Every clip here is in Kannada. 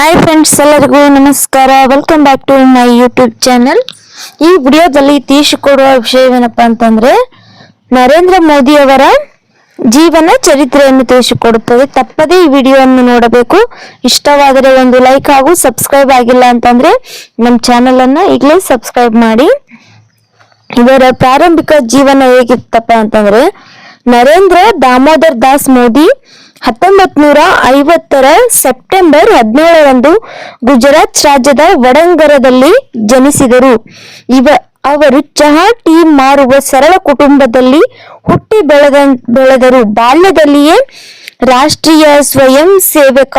ಹಾಯ್ ಫ್ರೆಂಡ್ಸ್ ಎಲ್ಲರಿಗೂ ನಮಸ್ಕಾರ. Welcome back to my YouTube channel ಈ ವಿಡಿಯೋದಲ್ಲಿ ತಿಳಿಸಿಕೊಡುವ ವಿಷಯವೇನಪ್ಪ ಅಂತಂದ್ರೆ, ನರೇಂದ್ರ ಮೋದಿ ಅವರ ಜೀವನ ಚರಿತ್ರೆಯನ್ನು ತಿಳಿಸಿಕೊಡುತ್ತದೆ. ತಪ್ಪದೇ ಈ ವಿಡಿಯೋವನ್ನು ನೋಡಬೇಕು. ಇಷ್ಟವಾದರೆ ಒಂದು ಲೈಕ್ ಹಾಗೂ ಸಬ್ಸ್ಕ್ರೈಬ್ ಆಗಿಲ್ಲ ಅಂತಂದ್ರೆ, ನಮ್ಮ ಚಾನೆಲ್ ಅನ್ನ ಈಗಲೇ ಸಬ್ಸ್ಕ್ರೈಬ್ ಮಾಡಿ. ಇವರ ಪ್ರಾರಂಭಿಕ ಜೀವನ ಹೇಗಿತ್ತಪ್ಪ ಅಂತಂದ್ರೆ, ನರೇಂದ್ರ ದಾಮೋದರ್ ದಾಸ್ ಮೋದಿ ಹತ್ತೊಂಬತ್ ನೂರ ಐವತ್ತರ ಸೆಪ್ಟೆಂಬರ್ ಹದಿನೇಳರಂದು ಗುಜರಾತ್ ರಾಜ್ಯದ ವಡಂಗರದಲ್ಲಿ ಜನಿಸಿದರು. ಇವ, ಅವರು ಚಹಾ ಟೀ ಮಾರುವ ಸರಳ ಕುಟುಂಬದಲ್ಲಿ ಹುಟ್ಟಿ ಬೆಳೆದ, ಬೆಳೆದರು. ಬಾಲ್ಯದಲ್ಲಿಯೇ ರಾಷ್ಟ್ರೀಯ ಸ್ವಯಂ ಸೇವಕ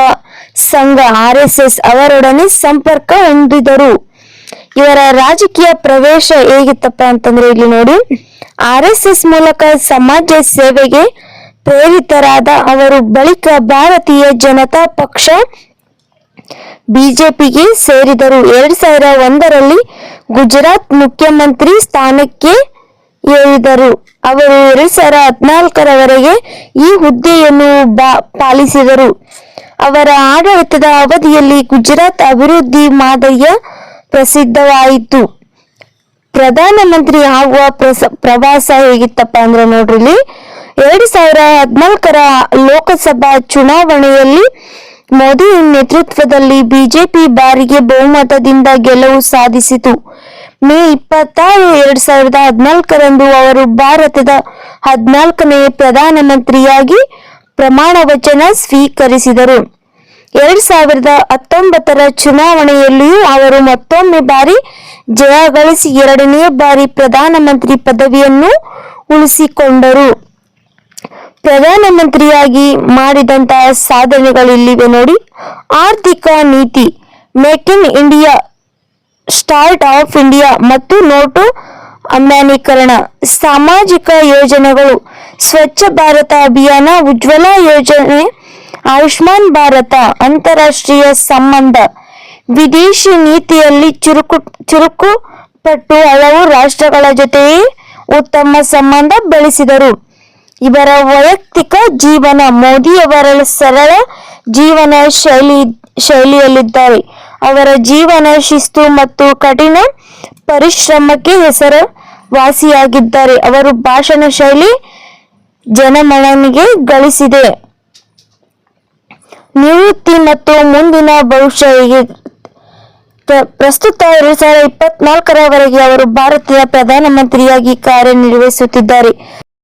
ಸಂಘ ಆರ್ ಎಸ್ ಎಸ್ ಅವರೊಡನೆ ಸಂಪರ್ಕ ಹೊಂದಿದರು. ಇವರ ರಾಜಕೀಯ ಪ್ರವೇಶ ಹೇಗಿತ್ತಪ್ಪ ಅಂತಂದ್ರೆ ಇಲ್ಲಿ ನೋಡಿ, ಆರ್ ಎಸ್ ಮೂಲಕ ಸಮಾಜ ಸೇವೆಗೆ ಪ್ರೇರಿತರಾದ ಅವರು ಬಳಿಕ ಭಾರತೀಯ ಜನತಾ ಪಕ್ಷ ಬಿಜೆಪಿಗೆ ಸೇರಿದರು. ಎರಡ್ ಸಾವಿರ ಒಂದರಲ್ಲಿ ಗುಜರಾತ್ ಮುಖ್ಯಮಂತ್ರಿ ಸ್ಥಾನಕ್ಕೆ ಏರಿದರು. ಅವರು ಎರಡ್ ಸಾವಿರ ಹದಿನಾಲ್ಕರವರೆಗೆ ಈ ಹುದ್ದೆಯನ್ನು ಪಾಲಿಸಿದರು. ಅವರ ಆಡಳಿತದ ಅವಧಿಯಲ್ಲಿ ಗುಜರಾತ್ ಅಭಿವೃದ್ಧಿ ಮಾದರಿಯ ಪ್ರಸಿದ್ಧವಾಯಿತು. ಪ್ರಧಾನಮಂತ್ರಿ ಆಗುವ ಪ್ರವಾಸ ಹೇಗಿತ್ತಪ್ಪ ಅಂದ್ರೆ ನೋಡ್ರಿ ಎರಡು ಸಾವಿರ ಹದಿನಾಲ್ಕರ ಲೋಕಸಭಾ ಚುನಾವಣೆಯಲ್ಲಿ ಮೋದಿ ನೇತೃತ್ವದಲ್ಲಿ ಬಿಜೆಪಿ ಬಾರಿಗೆ ಬಹುಮತದಿಂದ ಗೆಲುವು ಸಾಧಿಸಿತು. ಮೇ ಇಪ್ಪತ್ತಾರು, ಎರಡು ಸಾವಿರದ ಹದಿನಾಲ್ಕರಂದು ಅವರು ಭಾರತದ ಹದಿನಾಲ್ಕನೇ ಪ್ರಧಾನಮಂತ್ರಿಯಾಗಿ ಪ್ರಮಾಣ ವಚನ ಸ್ವೀಕರಿಸಿದರು. ಎರಡು ಸಾವಿರದ ಹತ್ತೊಂಬತ್ತರ ಚುನಾವಣೆಯಲ್ಲಿಯೂ ಅವರು ಮತ್ತೊಮ್ಮೆ ಬಾರಿ ಜಯ ಗಳಿಸಿ ಎರಡನೇ ಬಾರಿ ಪ್ರಧಾನಮಂತ್ರಿ ಪದವಿಯನ್ನು ಉಳಿಸಿಕೊಂಡರು. ಪ್ರಧಾನಮಂತ್ರಿಯಾಗಿ ಮಾಡಿದಂತಹ ಸಾಧನೆಗಳು ಇಲ್ಲಿವೆ ನೋಡಿ. ಆರ್ಥಿಕ ನೀತಿ, make in India, start up India ಮತ್ತು ನೋಟು ಅಮಾನ್ಯೀಕರಣ, ಸಾಮಾಜಿಕ ಯೋಜನೆಗಳು, ಸ್ವಚ್ಛ ಭಾರತ ಅಭಿಯಾನ, ಉಜ್ವಲ ಯೋಜನೆ, ಆಯುಷ್ಮಾನ್ ಭಾರತ, ಅಂತಾರಾಷ್ಟ್ರೀಯ ಸಂಬಂಧ, ವಿದೇಶಿ ನೀತಿಯಲ್ಲಿ ಚುರುಕು ಚುರುಕು ಪಟ್ಟು ಹಲವು ರಾಷ್ಟ್ರಗಳ ಜೊತೆಯೇ ಉತ್ತಮ ಸಂಬಂಧ ಬೆಳೆಸಿದರು. ಇವರ ವೈಯಕ್ತಿಕ ಜೀವನ ಮೋದಿಯವರ ಸರಳ ಜೀವನ ಶೈಲಿ, ಶೈಲಿಯಲ್ಲಿದ್ದಾರೆ. ಅವರ ಜೀವನ ಶಿಸ್ತು ಮತ್ತು ಕಠಿಣ ಪರಿಶ್ರಮಕ್ಕೆ ಹೆಸರುವಾಸಿಯಾಗಿದ್ದಾರೆ. ಅವರು ಭಾಷಣ ಶೈಲಿ ಜನಮನನಿಗೆ ಗಳಿಸಿದೆ. ನಿವೃತ್ತಿ ಮತ್ತು ಮುಂದಿನ ಭವಿಷ್ಯ ಪ್ರಸ್ತುತ ಎರಡ್ ಸಾವಿರದ ಇಪ್ಪತ್ನಾಲ್ಕರವರೆಗೆ ಅವರು ಭಾರತೀಯ ಪ್ರಧಾನಮಂತ್ರಿಯಾಗಿ ಕಾರ್ಯನಿರ್ವಹಿಸುತ್ತಿದ್ದಾರೆ.